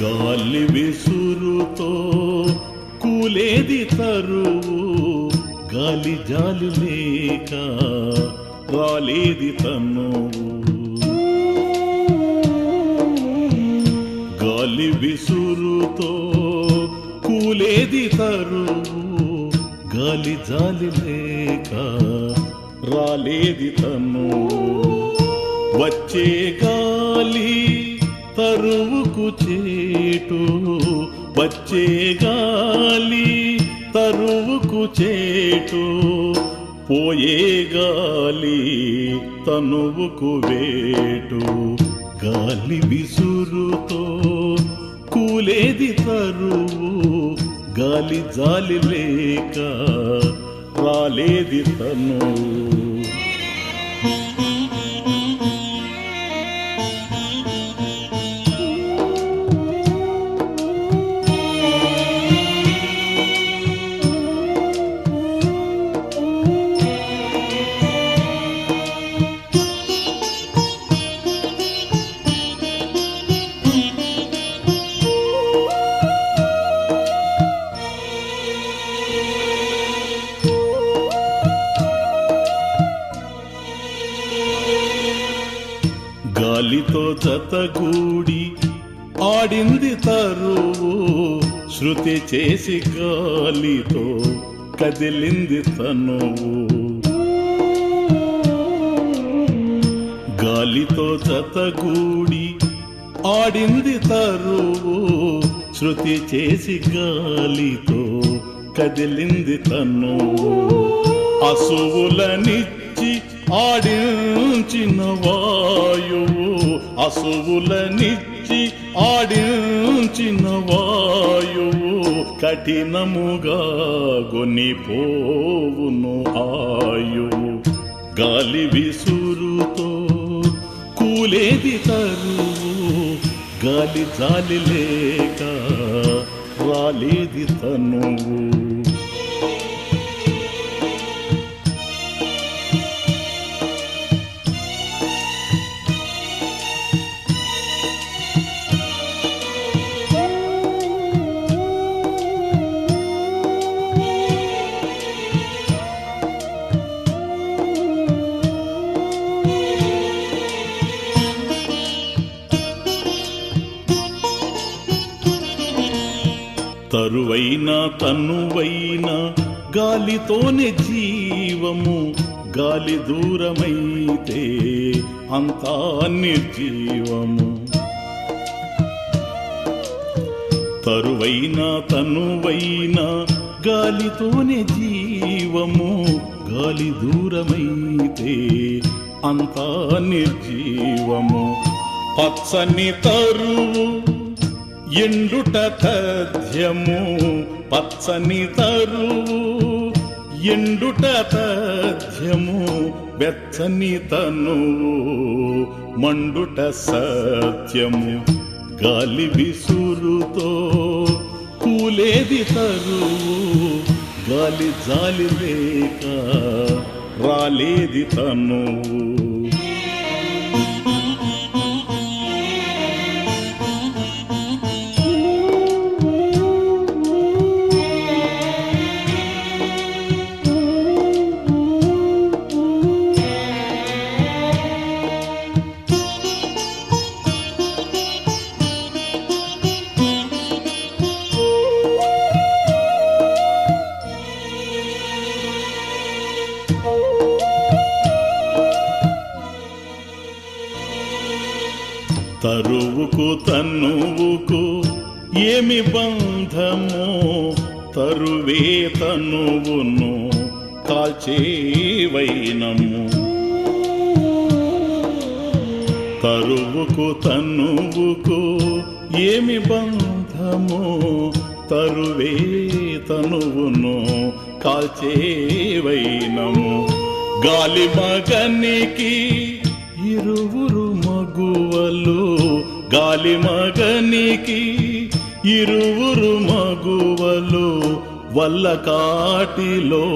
గాలి విసురుతో కూలేది తరువు గాలి జాలి లేక రాలేది తనువు. గాలి విసురుతో కూలేది తరువు గాలి జాలి లేక రాలేది తను వచ్చే గాలి తరువుకు చేటు వచ్చే గాలి తరువుకు చేటు. పోయే గాలి తనువుకు వేటు. గాలి విసురుతో కూలేది తరువు గాలి జాలి లేక రాలేది తను శృతితో జతగూడి ఆడింది తరువు. శృతి చేసి గాలితో కదిలింది తనువు. గాలితో జతగూడి ఆడింది తరువు. శృతి చేసి గాలితో కదిలింది తనువు. అసువులనిచ్చి ఆడించిన వాయువు అసువులనిచ్చి ఆడించిన వాయువు కఠినముగా గొనిపోవును ఆయువు. గాలి విసురుతో కూలేది తరువు. గాలి జాలి లేక రాలేది తనువు. తరువైన తన్నువైన గాలితోనే జీవము గాలి దూరమైతే అంతా నిర్జీవము. తరువైన తనువైన గాలితోనే జీవము గాలి దూరమైతే అంతా నిర్జీవము. పచ్చని తరువు ఎండుట తథ్యము పచ్చని తరువు. ఎండుట తథ్యము వెచ్చని తనువు. మండుట సత్యము గాలి విసురుతో కూలేది తరువు. గాలి జాలి లేక రాలేది తనువు. తరువుకు తన్నువుకు ఏమి బంధము తరువే తనువును కాల్చేవైనము. తరువుకు తన్నువుకు ఏమి బంధము తరువే తనువును కాల్చేవైనము. గాలి మగనికి ఇరువురు మగువలు గాలి మగనికి. ఇరువురు మగువలు వల్ల కాటిలో